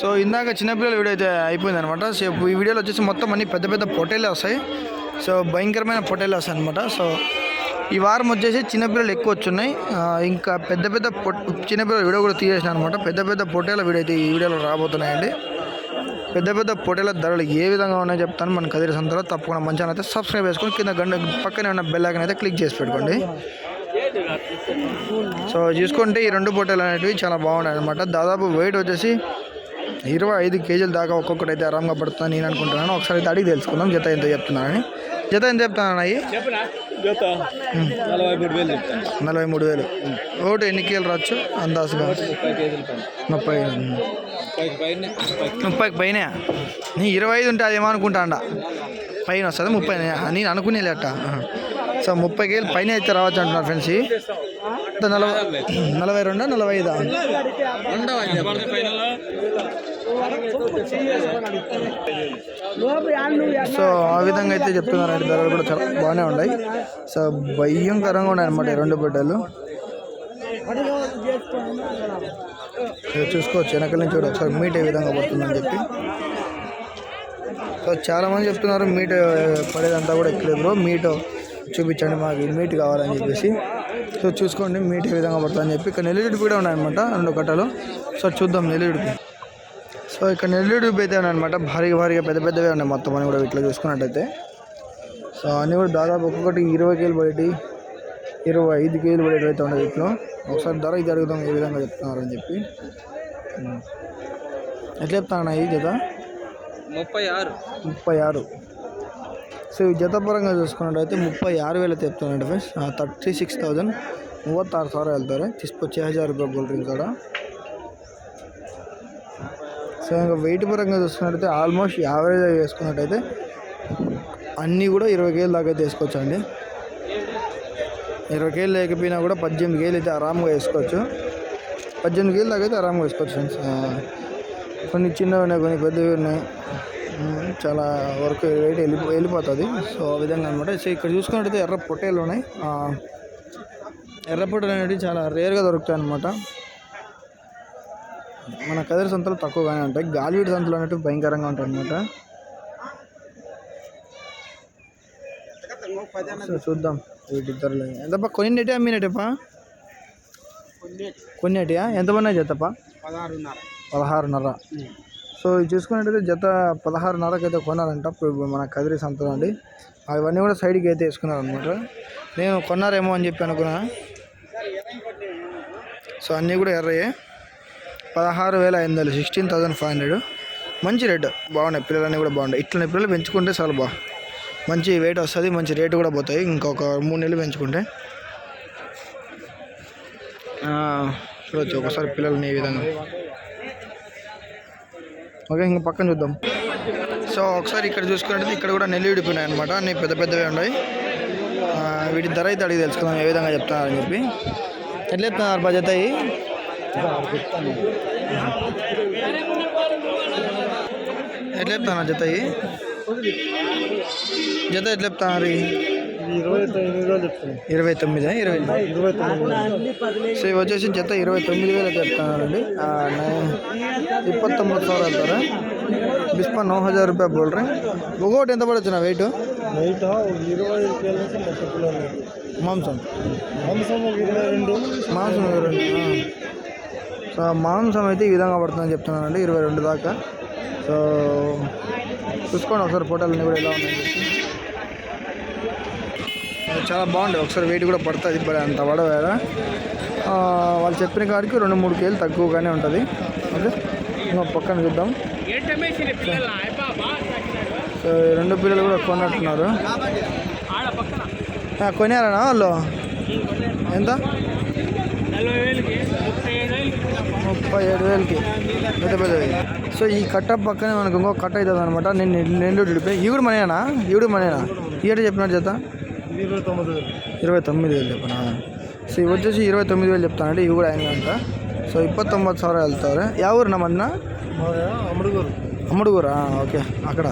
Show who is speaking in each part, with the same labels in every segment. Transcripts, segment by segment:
Speaker 1: So ఇందాక చిన్నపిల్లల video అయితే అయిపోయింది అనమాట సో ఈ వీడియోలో వచ్చేసి మొత్తం అన్ని పెద్ద పెద్ద పొటేలే వస్తాయి. సో భయంకరమైన పొటేలే వస్తాయి అనమాట సో ఈ వారం వచ్చేసి చిన్నపిల్లలు ఎక్కువ వచ్చున్నాయి. ఇంకా పెద్ద పెద్ద పొట్ చిన్నపిల్లల వీడియో కూడా తీసేసిన అనమాట పెద్ద పెద్ద పొటేల వీడియో అయితే ఈ వీడియోలో రాబోతున్నాయండి. పెద్ద పెద్ద పొటేల ధరలు ఏ విధంగా ఉన్నాయో చెప్తాను. మన కదిరి సంతలో తప్పకుండా మంచిగా అయితే సబ్స్క్రైబ్ చేసుకొని కింద గంట పక్కనే ఉన్న బెల్ అయితే క్లిక్ చేసి పెట్టుకోండి. సో చూసుకుంటే ఈ రెండు పొట్టేలు అనేటివి చాలా బాగున్నాయి అనమాట దాదాపు వెయిట్ వచ్చేసి ఇరవై ఐదు కేజీల దాకా ఒక్కొక్కటి అయితే ఆరాంగా పడుతుందని నేను అనుకుంటున్నాను. ఒకసారి అయితే అడిగి తెలుసుకుందాం. జత ఎంత చెప్తున్నానని జత ఎంత చెప్తాను అయ్యి?
Speaker 2: జత. నలభై మూడు వేలు
Speaker 1: ఒకటి ఎన్ని కేజీలు రావచ్చు? అందాజుగా.
Speaker 2: ముప్పై
Speaker 1: ముప్పైకి పైన. నీ ఇరవై ఐదు ఉంటే అదేమో అనుకుంటాండ పైన వస్తుంది? ముప్పై నేను అనుకునే లేట సో ముప్పై కేజీలు పైన అయితే రావచ్చు అంటున్నారు ఫ్రెండ్స్ నలభై నలభై రెండా? నలభై ఐదా? సో ఆ విధంగా అయితే చెప్తున్నారండి. ధరలు కూడా చాలా బాగానే ఉన్నాయి. సో భయంకరంగా ఉన్నాయి అనమాట ఈ రెండు బిడ్డలు. చూసుకోవచ్చు. వెనకల నుంచి కూడా ఒకసారి మీట్ ఏ విధంగా పడుతుందని చెప్పి. సో చాలా మంది చెప్తున్నారు మీట్ పడేదంతా కూడా ఎక్కలేదు బ్రో. మీట్ చూపించండి మాకు. మీట్ కావాలని చెప్పేసి. సో చూసుకోండి మీట్ ఏ విధంగా పడుతుందని చెప్పి. ఇక్కడ నెల్లిడిపి కూడా ఉన్నాయన్నమాట రెండు కట్టలు. సో చూద్దాం నెల్లిడిపి సో ఇక్కడ నెల్లూరు అయితే అనమాట భారీగా భారీగా పెద్ద పెద్దవే ఉన్నాయి మొత్తం అని కూడా వీటిలో చూసుకున్నట్టయితే. సో అన్నీ కూడా దాదాపు ఒక్కొక్కటి ఇరవై కేలు బయటి ఇరవై ఐదు కేలు బయట అయితే ఉన్నాయి వీటిలో. ఒకసారి ధర ఇది అడుగుదాం ఏ విధంగా చెప్తున్నారు అని చెప్పి ఎట్లా చెప్తాను ఈ జత?
Speaker 2: ముప్పై ఆరు.
Speaker 1: ముప్పై ఆరు. సో ఈ జత పరంగా చూసుకున్నట్టయితే ముప్పై ఆరు వేలు చెప్తానండి ఫ్రెండ్స్. థర్టీ సిక్స్ థౌజండ్ మూవత్తారు సార్ వెళ్తారు. తీసుకొచ్చి హజార్ రూపాయలు కూల్ డ్రింక్ కూడా. సో ఇంకా వెయిట్ పరంగా చూసుకున్నట్టయితే ఆల్మోస్ట్ యావరేజ్ చేసుకున్నట్టయితే అన్నీ కూడా ఇరవై కేలు దాకా అయితే వేసుకోవచ్చు అండి ఇరవై కేలు లేకపోయినా కూడా పద్దెనిమిది కేలు అయితే ఆరామ్గా వేసుకోవచ్చు. పద్దెనిమిది కేలు దాకా అయితే ఆరామ్గా వేసుకోవచ్చు ఫ్రెండ్స్ కొన్ని చిన్నవి ఉన్నాయి కొన్ని పెద్దవి ఉన్నాయి. చాలా వరకు వెయిట్ వెళ్ళి వెళ్ళిపోతుంది. సో ఆ విధంగా అనమాట సో ఇక్కడ చూసుకున్నట్టయితే ఎర్ర పొట్టేలు ఉన్నాయి. ఎర్ర పొట్టేలు అనేవి చాలా రేర్గా దొరుకుతాయి అనమాట మన కదిరి సంతలు తక్కువగానే ఉంటాయి. గాలివీడి సంతలు అనేవి భయంకరంగా ఉంటాయి అనమాట చూద్దాం వీటి ధరలు ఎంతప్ప కొన్నిటి అమ్మినట్టేపా కొన్నిటియా? ఎంత పడినాయి జతపా?
Speaker 2: పదహారున్నర.
Speaker 1: పదహారున్నర సో ఇది చూసుకున్నట్టయితే జత పదహారున్నరకు అయితే కొన్నారంట మన కదిరి సంతలు అండి. అవన్నీ కూడా సైడ్కి అయితే వేసుకున్నారనమాట నేను కొన్నారేమో అని చెప్పి అనుకున్నా. సో అన్నీ కూడా ఎర్రయ్యే పదహారు వేల ఐదు వందలు సిక్స్టీన్ థౌసండ్ ఫైవ్ హండ్రెడ్ మంచి రేటు. బాగున్నాయి. పిల్లలన్నీ కూడా బాగున్నాయి. ఇట్లనే పిల్లలు పెంచుకుంటే చాలా బా. మంచి వెయిట్ వస్తుంది మంచి రేటు కూడా పోతాయి. ఇంకొక మూడు నెలలు పెంచుకుంటే. చూడొచ్చు. ఒకసారి పిల్లల్ని ఈ విధంగా. ఓకే ఇంకా పక్కన చూద్దాం. సో ఒకసారి ఇక్కడ చూసుకున్నట్టు ఇక్కడ కూడా నెల్లి విడిపోయినాయి అనమాట అన్ని పెద్ద పెద్దవి ఉన్నాయి. వీటి ధర అయితే అడిగి తెలుసుకుందాం. ఏ విధంగా చెప్తున్నారని చెప్పి. ఎట్లా చెప్తున్నారు? బడ్జెట్ అయ్యి? ఎట్లా చెప్తానా జత జత ఎట్లా
Speaker 2: చెప్తాను రీ
Speaker 1: ఇరవై తొమ్మిది? ఇరవై
Speaker 2: ఇరవై
Speaker 1: వచ్చేసి జత ఇరవై తొమ్మిది వేలు చెప్తానండి ఇప్పత్తొమ్మిది ಸಾವಿರ ಅಂತಾರೆ ಬಿಸ್ಪ ನೋ ಹಜಾರ್ ರೂಪಾಯಿ ಬೋಲ್ರಿ ಒಗೋಟ್ ಎಂತ ಪಡೋಚನ ವೆಯ್ಟು వెయిట్ మాంసం.
Speaker 2: మాంసం
Speaker 1: మాంసం సో మాంసం అయితే ఈ విధంగా పడుతుందని చెప్తున్నానండి ఇరవై రెండు దాకా. సో చూసుకోండి ఒకసారి ఫోటోలన్నీ కూడా ఎలా ఉన్నాయి చాలా బాగుంది ఒకసారి వెయిట్ కూడా పడుతుంది మరి అంత పడవేళ వాళ్ళు చెప్పిన కాడికి రెండు మూడు కేజీలు తక్కువగానే ఉంటుంది. ఓకే ఇంకా పక్కన చూద్దాం. సో రెండు పిల్లలు కూడా కొన్నట్టున్నారు. ఆ, కొనారనా వాళ్ళు? ఎంత? ముప్పై ఏడు వేలకి. పెద్ద పెద్దవి సో ఈ కట్ట పక్కనే మనకు ఇంకో కట్ట అవుతుంది అనమాట నేను నెల్లూరు విడిపోయి ఈవిడ మనేనా ఈవిడ మనేనా ఈడ చెప్పినట్టు చేత
Speaker 2: ఇరవై తొమ్మిది వేలు
Speaker 1: చెప్పనా? సో ఇవి వచ్చేసి ఇరవై తొమ్మిది వేలు చెప్తానంటే ఇవి కూడా ఆయన అంట. సో ఇప్పత్తొమ్మిది సార్ వెళ్తారు. యా ఊరు
Speaker 2: మన అమ్ముడుగూరు.
Speaker 1: అమ్ముడుగూరా ఓకే. అక్కడ.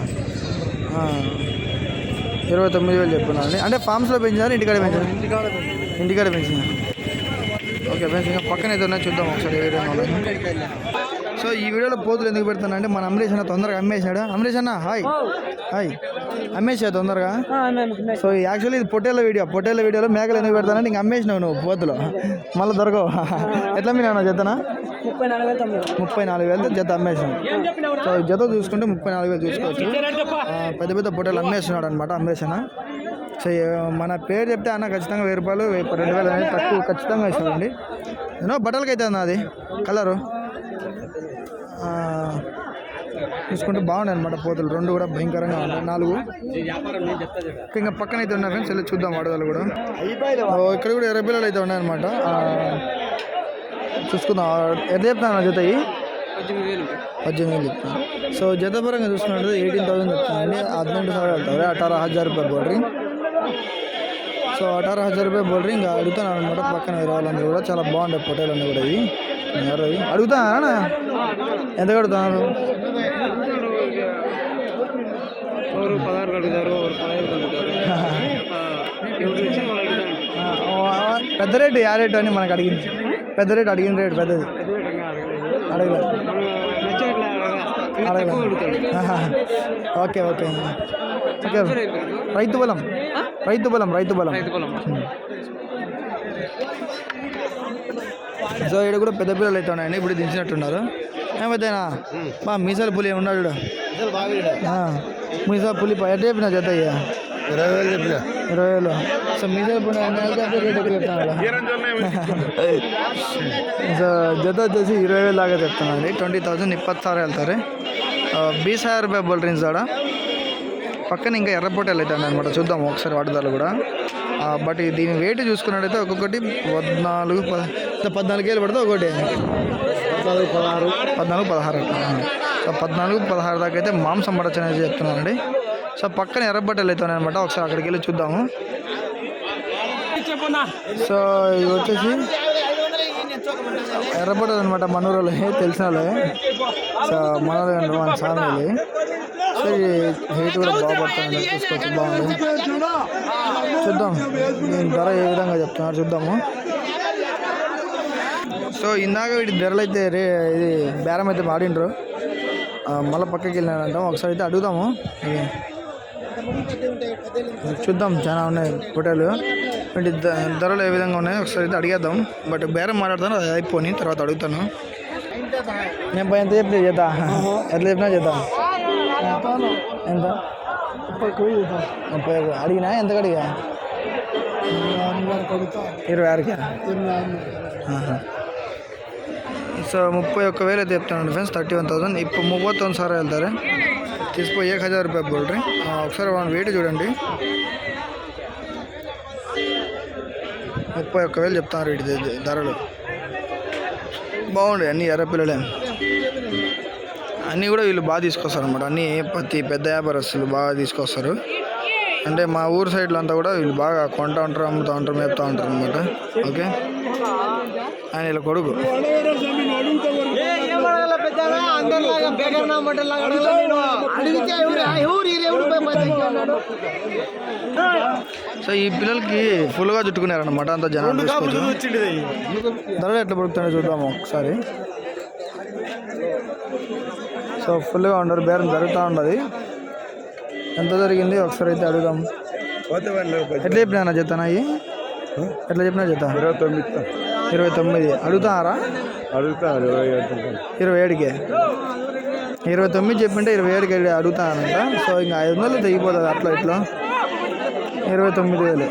Speaker 1: ఇరవై తొమ్మిది వేలు చెప్పినా అండి అంటే ఫామ్స్లో పెంచారు ఇంటికాడ పెంచారు
Speaker 2: ఇంటికాడ
Speaker 1: ఇంటికాడ పెంచింది ఓకే ఫ్రెండ్స్ ఇంకా పక్కన ఏదైనా చూద్దాం ఒకసారి ఏ విధంగా ఉన్నాయి సో ఈ వీడియోలో పోతులు ఎందుకు పెడతాను అంటే మన అమరీష్ అన్న తొందరగా అమ్మేసినాడు అమరీష్ అన్న హాయ్ హాయ్ అమ్మేసా తొందరగా? సో యాక్చువల్లీ ఇది పొట్టేళ్ళ వీడియో. పొట్టేళ్ళ వీడియోలో మేకలు ఎందుకు పెడతానంటే ఇంక అమ్మేసినావు నువ్వు పోతులు. మళ్ళీ దొరకవు. ఎట్లా మీరు అన్న జతనా?
Speaker 3: ముప్పై నాలుగు
Speaker 1: వేలతో జత అమ్మేసినాం సో జత చూసుకుంటే ముప్పై నాలుగు వేలు చూసుకోవచ్చు. పెద్ద పెద్ద పొట్టేలు అమ్మేస్తున్నాడు అనమాట అమ్మేసిన సో మన పేరు చెప్తే అన్న ఖచ్చితంగా వెయ్యి రూపాయలు రెండు వేలు అనేది తక్కువ ఖచ్చితంగా ఇస్తాడండి. ఏమో బట్టలకి అయితే అన్న అది? కలరు చూసుకుంటే బాగున్నాయి అనమాట పోతులు. రెండు కూడా భయంకరంగా ఉన్నాయి. నాలుగు. ఇంకా పక్కన అయితే ఉన్నాయి ఫ్రెండ్స్ వెళ్ళి చూద్దాం వాడదాలు కూడా. ఇక్కడ కూడా ఎర్ర పిల్లలు అయితే ఉన్నాయన్నమాట. చూసుకుందాం. ఎంత చెప్తాను జత
Speaker 3: పద్దెనిమిది వేలు
Speaker 1: సో జత పరంగా చూసుకున్నట్టు ఎయిటీన్ థౌసండ్ చెప్తానండి హదినెంటు సార్ వెళ్తారు అఠారా హజార్ రూపాయలు బోర్డరీ సో అఠారా హజార్ రూపాయలు బోర్డరీ ఇంకా అడుగుతాను అనమాట పక్కన వేరే కూడా. చాలా బాగుండే ఫోటోలు అన్నీ కూడా ఇవి. అడుగుతానా ఎంత కడుతున్నారు?
Speaker 3: ఎవరు పదహారు ఎవరు పదహైదు
Speaker 1: పెద్ద రేటు యా రేటు అని మనకు అడిగింది. పెద్ద రేటు అడిగిన రేటు పెద్దది. అడగలేదు. Okay okay. ఓకే. రైతు బలం. రైతు బలం రైతు బలం. సో ఇక్కడ కూడా పెద్ద పిల్లలు అయితే ఉన్నాయండి ఇప్పుడు దించినట్టున్నారు. ఏమైతేనా మా మీసాల పులి ఉన్నాడు చూడ. మీసాల పులి ఎట్ట చెప్పిన జత అయ్యా
Speaker 2: ఇరవై వేలు చెప్పిన.
Speaker 1: ఇరవై వేలు సో మీసాల పులి సో జత వచ్చేసి ఇరవై వేలు లాగా చెప్తాను అండి. ట్వంటీ థౌసండ్ ఇప్పತ್ತು సార్ వెళ్తారు బీస్ హైర్ బై బోల్ డ్రింక్స్ ఆడ. పక్కన ఇంకా ఎర్రపోటలు అయితే అనమాట చూద్దాం ఒకసారి వాటిదాలు కూడా. బట్ దీని వెయిట్ చూసుకున్నట్టయితే ఒక్కొక్కటి పద్నాలుగు పద్నాలుగు వేలు పడితే ఒకటి.
Speaker 2: పద్నాలుగు పదహారు.
Speaker 1: పద్నాలుగు పదహారు. సో పద్నాలుగు పదహారు దాకా అయితే మాంసం పడచ్చు అనేది చెప్తున్నానండి సో పక్కన ఎర్రబట్టలు అయితే అనమాట ఒకసారి అక్కడికి వెళ్ళి చూద్దాము. సో ఇవి వచ్చేసి ఎర్రబట్టలు అనమాట మనూరులో తెలిసిన వాళ్ళే సో అండి మన సామెలు సో హెయిట్ కూడా బాగుపడుతుంది చూసుకోవచ్చు బాగుంది. చూద్దాం. దీని ధర ఏ విధంగా చెప్తున్నారు చూద్దాము. సో ఇందాక వీటి ధరలు అయితే రే ఇది బేరం అయితే మాడిండ్రు మళ్ళీ పక్కకి వెళ్ళినారంటాం ఒకసారి అయితే అడుగుదాము. చూద్దాం చాలా ఉన్నాయి పొటాలు వీటి ధరలు ఏ విధంగా ఉన్నాయో ఒకసారి అయితే అడిగేద్దాం. బట్ బేరం మాట్లాడతాను అది అయిపోయి తర్వాత అడుగుతాను. నేను పై ఎంత చెప్తే చేద్దా? ఎట్లా చెప్పినా చేద్దాం. ఎంత? ముప్పై అడిగినా? ఎంతకు అడిగా? ఇరవై ఆరుకి. ఆహా. సో ముప్పై ఒక్క వేలు అయితే చెప్తాను ఫ్రెండ్స్ థర్టీ వన్ థౌసండ్. ఇప్పుడు ముప్పై తొమ్మిది సార్ వెళ్తారు? తీసిపోయి ఏక హజార్ రూపాయ బోల్డ్రీ. ఒకసారి వాళ్ళని వెయిట్ చూడండి. ముప్పై ఒక్క వేలు చెప్తాను వీటి ధరలు. బాగుండే అన్నీ ఎర్ర పిల్లలే. అన్నీ కూడా వీళ్ళు బాగా తీసుకొస్తారు అనమాట అన్నీ ప్రతి పెద్ద వ్యాపారస్తులు బాగా తీసుకొస్తారు. అంటే మా ఊరు సైడ్లో అంతా కూడా వీళ్ళు బాగా కొంటా ఉంటారు అమ్ముతూ ఉంటారు మేపుతూ ఉంటారు అనమాట ఓకే? ఆయన వీళ్ళ కొడుకు. సో ఈ పిల్లలకి ఫుల్గా చుట్టుకున్నారనమాట అంత జనాలు ధరలు ఎట్లా పడుతుందో చూద్దాము ఒకసారి. సో ఫుల్గా ఉండరు బేరం జరుగుతూ ఉండదు ఎంత జరిగింది? ఒకసారి అయితే అడుగుదాం. ఎట్లా చెప్పినా చెప్తానా అయ్యి ఎట్లా చెప్పినా చెప్తా
Speaker 2: ఇరవై తొమ్మిది.
Speaker 1: ఇరవై తొమ్మిది. అడుగుతారా?
Speaker 2: అడుగుతాను ఇరవై
Speaker 1: ఇరవై ఏడుకే. ఇరవై తొమ్మిది చెప్పింటే ఇరవై ఏడుకి వెళ్ళి అడుగుతానంట. సో ఇంకా ఐదు వందలు తెగిపోతుంది అట్లా ఇట్లా. ఇరవై తొమ్మిది వేలు.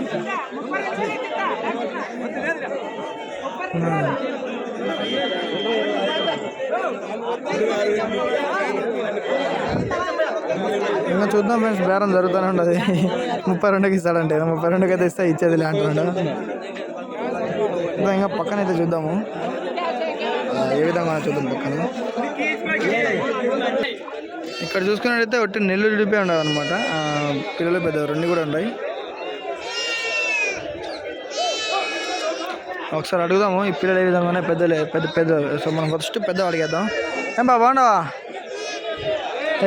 Speaker 1: ఇంకా చూద్దాం ఫ్రెండ్స్ బేరం జరుగుతూనే ఉండదు ముప్పై రెండుకి ఇస్తాడంటే. ముప్పై రెండుకి అయితే ఇస్తే ఇచ్చేది అంటున్నాడు ఇంకా ఇంకా పక్కన అయితే చూద్దాము. ఏ విధంగా చూద్దాం పక్కన. ఇక్కడ చూసుకున్నట్టయితే ఒకటి నెల్లూరు డిపే ఉండదు అనమాట పిల్లలు పెద్ద రెండు కూడా ఉన్నాయి. ఒకసారి అడుగుదాము ఈ పిల్లలు ఏ విధంగా ఉన్నాయి పెద్దలే పెద్ద పెద్ద సో మనం ఫస్ట్ పెద్ద అడిగేద్దాం ఏం బా బాగున్నావా?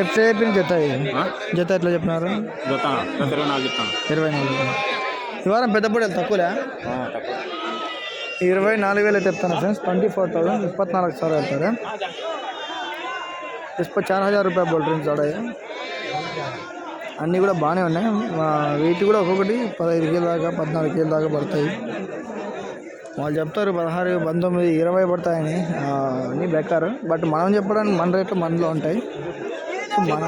Speaker 1: ఎట్లా చెప్పిన జత ఇది? జత ఎట్లా చెప్పినారు?
Speaker 2: ఇరవై నాలుగు
Speaker 1: ఈ వారం పెద్ద తక్కువలే? ఇరవై నాలుగు వేలు అయితే చెప్తాను ఫ్రెండ్స్. ట్వంటీ ఫోర్ థౌసండ్ ఇప్పత్నాలుగు సార్ అవుతారు ఇసుక చార్ హజార్ రూపాయ బోల్ ఫ్రెండ్స్ అన్నీ కూడా బాగానే ఉన్నాయి. వెయిట్ కూడా ఒక్కొక్కటి పదహైదు కేజీల దాకా పద్నాలుగు కేజీల దాకా పడతాయి. వాళ్ళు చెప్తారు పదహారు పంతొమ్మిది ఇరవై పడతాయని. అన్నీ బెక్కారు బట్ మనం చెప్పడానికి మన రేట్లు మనలో ఉంటాయి. మన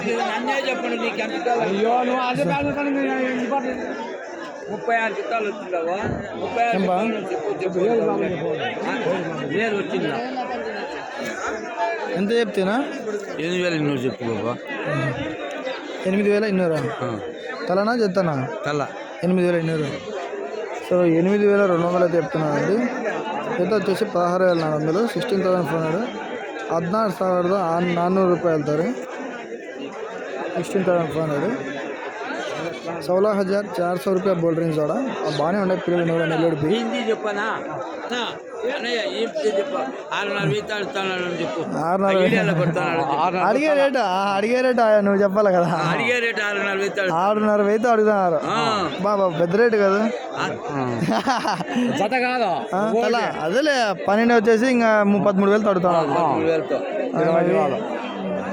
Speaker 3: ముప్పై ఆరు చిత్తాలు వచ్చిందావా ముప్పై ఆరు
Speaker 1: ఏంబా?
Speaker 3: వేలు వచ్చిందా
Speaker 1: ఎంత చెప్తేనా
Speaker 3: ఎనిమిది వేలు నువ్వు చెప్పు బాబా
Speaker 1: ఎనిమిది వేల ఇన్నూరా తలనా చెత్తనా
Speaker 3: తల్ల
Speaker 1: ఎనిమిది వేల ఎన్నూరు సో ఎనిమిది వేల రెండు వందలు అయితే చెప్తున్నానండి జత వచ్చేసి పదహారు వేల నాలుగు వందలు సిక్స్టీన్ థౌసండ్ ఫోర్ హండ్రెడ్ ಹದಿನಾರು ಸಾವಿರದ ಆನ್ ನಾನ್ನೂರು ರೂಪಾಯಿ ಹೇಳ್ತಾರೆ ಸಿಕ್ಸ್ಟೀನ್ ತೌಸಂಡ್ ಫೋರ್ ಹಂಡ್ರೆಡ್ సోలా హజార్ చార్ సో రూపాయ బోల్ రేంజ్ కూడా బాగానే ఉన్నాయి పిల్లలు నెల్లూడిపి
Speaker 3: హిందీ చెప్పనా.
Speaker 1: అడిగే రేటా అడిగే రేటా నువ్వు చెప్పాలి కదా
Speaker 3: అడిగే రేటు ఆరున్నర వెయ్యి తాడు
Speaker 1: ఆరున్నర వెయ్యితో అడుగుతున్నారు బాబా పెద్ద రేటు కదా
Speaker 3: జత కాదు
Speaker 1: అదేలే పన్నెండు వచ్చేసి ఇంకా పదమూడు
Speaker 3: వేలతో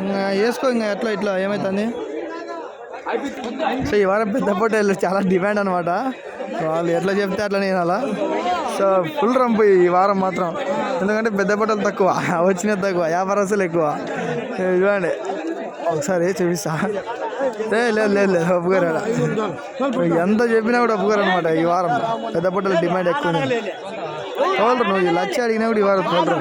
Speaker 1: ఇంకా వేసుకో ఇంకా ఎట్లా ఇట్లా ఏమవుతుంది సో ఈ వారం పెద్ద పొట్టేళ్ళు చాలా డిమాండ్ అనమాట వాళ్ళు ఎట్లా చెప్తే అట్లా నేను అలా. సో ఫుల్ రంపు ఈ వారం మాత్రం. ఎందుకంటే పెద్ద పొట్టలు తక్కువ వచ్చినది తక్కువ వ్యాపారస్తులు ఎక్కువ. ఇవ్వండి చూడండి ఒకసారి చూపిస్తా. లేదు లేదు లేదు. ఎంత చెప్పినా కూడా ఒప్పుకోరు అనమాట ఈ వారం. పెద్ద పొట్టల డిమాండ్ ఎక్కువ ఉంది. తోలరు నువ్వు ఈ లక్ష అడిగినా కూడా ఈ వారం తోలరు.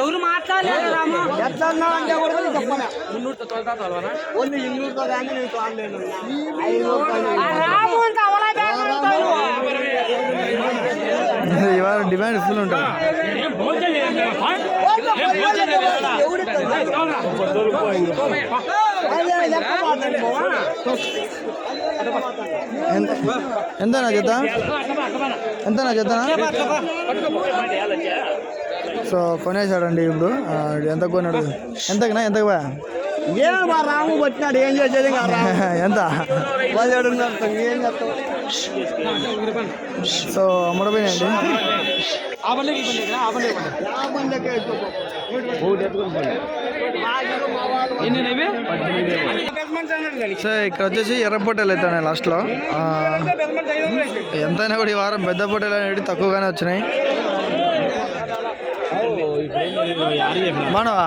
Speaker 3: ఎవరు మాట్లాడలేదు
Speaker 1: వారం డిమాండ్ ఫుల్ ఉంటుంది. ఎంత ఎంత నా జత ఎంత నా జత సో కొనేసాడండి ఇప్పుడు ఆ, ఎంత కొన్నాడు ఎంతకునా ఎంతకు బా
Speaker 2: ఏం మా రాము వచ్చినాడు ఏం చేసేది
Speaker 1: ఎంత?
Speaker 2: పదిహేడున్నర ఏం చేస్తాం
Speaker 1: సో అమ్మడిపోయినండి సో ఇక్కడ వచ్చేసి ఎర్ర పొట్టెలు అవుతాయి లాస్ట్లో ఎంతైనా కూడా ఈ వారం పెద్ద పొట్టెలు అనేవి తక్కువగానే వచ్చినాయి. మానవా?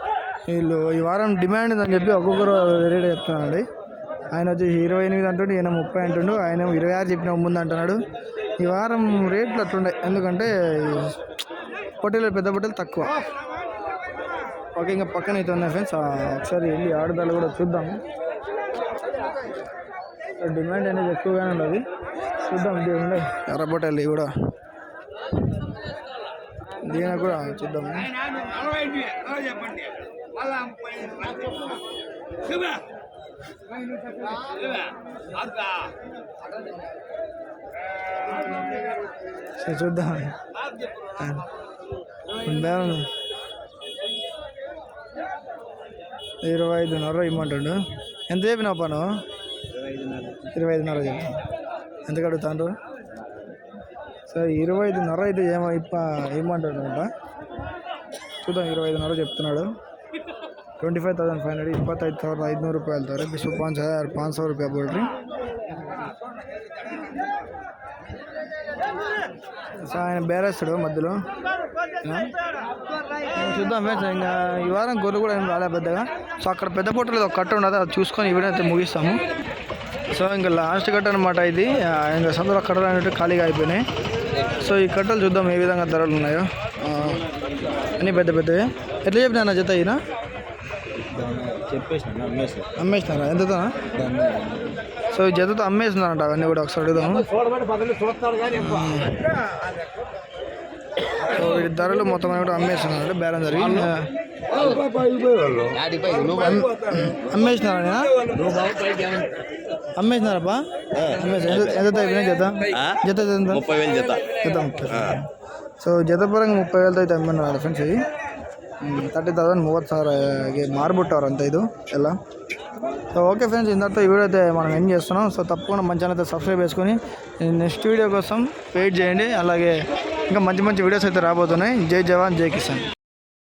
Speaker 1: వీళ్ళు ఈ వారం డిమాండ్ ఉందని చెప్పి ఒక్కొక్కరు రేట్ చెప్తున్నాడు ఆయన వచ్చేసి ఇరవై ఎనిమిది అంటుండు ఈయన ముప్పై అంటుండు ఆయన ఇరవై ఆరు చెప్పిన ముందు అంటున్నాడు. ఈ వారం రేట్లు అట్లుండే ఎందుకంటే పొట్టేలు పెద్ద పొట్టేలు తక్కువ. ఓకే ఇంకా పక్కన అయితే ఉన్నాయి ఫ్రెండ్స్. ఒకసారి వెళ్ళి ఆడదాలు కూడా చూద్దాము డిమాండ్ అనేది ఎక్కువగానే ఉండదు చూద్దాం దీని ఉన్నాయి ఎర్ర కూడా. దీని కూడా చూద్దాము చూద్దాం. ఉందా? ఇరవై ఐదున్నర ఇమ్మంటాడు ఎంత చెప్పినావు పను ఇరవై ఐదున్నర చెప్పి. ఎంత కడుగుతాండ్రు సో ఇరవై ఐదున్నర అయితే ఏమో ఇప్ప ఏమంటాడు అంట చూద్దాం ఇరవై ఐదున్నర చెప్తున్నాడు. Twenty five thousand five hundred ಇಪ್ಪತ್ತೈದು ಸಾವಿರದ ಐದುನೂರು ರೂಪಾಯಿ ಹೇಳ್ತಾರೆ ಬಿಸು ಪಾಂಚ್ ಹಜಾರ್ ಪಾಂಚ್ ಸಾವಿರ ರೂಪಾಯಿ ಬೋಲ್ರಿ సో ఆయన బేరేస్తాడు మధ్యలో ఆ? చూద్దాం ఫ్రెండ్స్ ఇంకా ఈ వారం గొర్రెలు కూడా ఏం రాలే పెద్దగా సో అక్కడ పెద్ద పొట్టలు ఒక కట్ట ఉన్నది అది చూసుకొని ఈ వీడియో అయితే ముగిస్తాము సో ఇంకా లాస్ట్ కట్ట అనమాట ఇది ఆ, ఇంకా సందులో కట్టలు అనేవి ఖాళీగా అయిపోయినాయి సో ఈ కట్టలు చూద్దాం ఏ విధంగా ధరలు ఉన్నాయో ఆ, అన్నీ పెద్ద పెద్దవి ఎట్లా చెప్పినా జత అయినా
Speaker 2: చెప్పేసిన
Speaker 1: అమ్మేసిన. అమ్మేసినారా? సో ఈ జతతో అమ్మేసినారంట అవన్నీ కూడా ఒకసారి అడుగుదాము సో ధరలు మొత్తం కూడా అమ్మేస్తున్నారు బేరం జరిగి అమ్మేసినారా. అమ్మేసినారబ్బా ఎంత అయిపోయినా జత? జత
Speaker 2: ముప్పై వేలు జత.
Speaker 1: జత ముప్పై సో జతపరంగా ముప్పై వేలతో అయితే అమ్మన్నారు ఫ్రెండ్స్ ఇది ತರ್ಟಿ ತೌಸಂಡ್ ಮೂವತ್ತು ಸಾವಿರಗೆ ಮಾರ್ಬಿಟ್ಟವ್ರು ಅಂತ ಇದು ಎಲ್ಲ సో ఓకే ఫ్రెండ్స్ ఇంతతో ఈ వీడియో అయితే మనం ఏం చేస్తున్నాం సో తప్పకుండా మంచి అయితే సబ్స్క్రైబ్ చేసుకొని నెక్స్ట్ వీడియో కోసం వెయిట్ చేయండి అలాగే ఇంకా మంచి మంచి వీడియోస్ అయితే రాబోతున్నాయి జై జవాన్ జై కిసాన్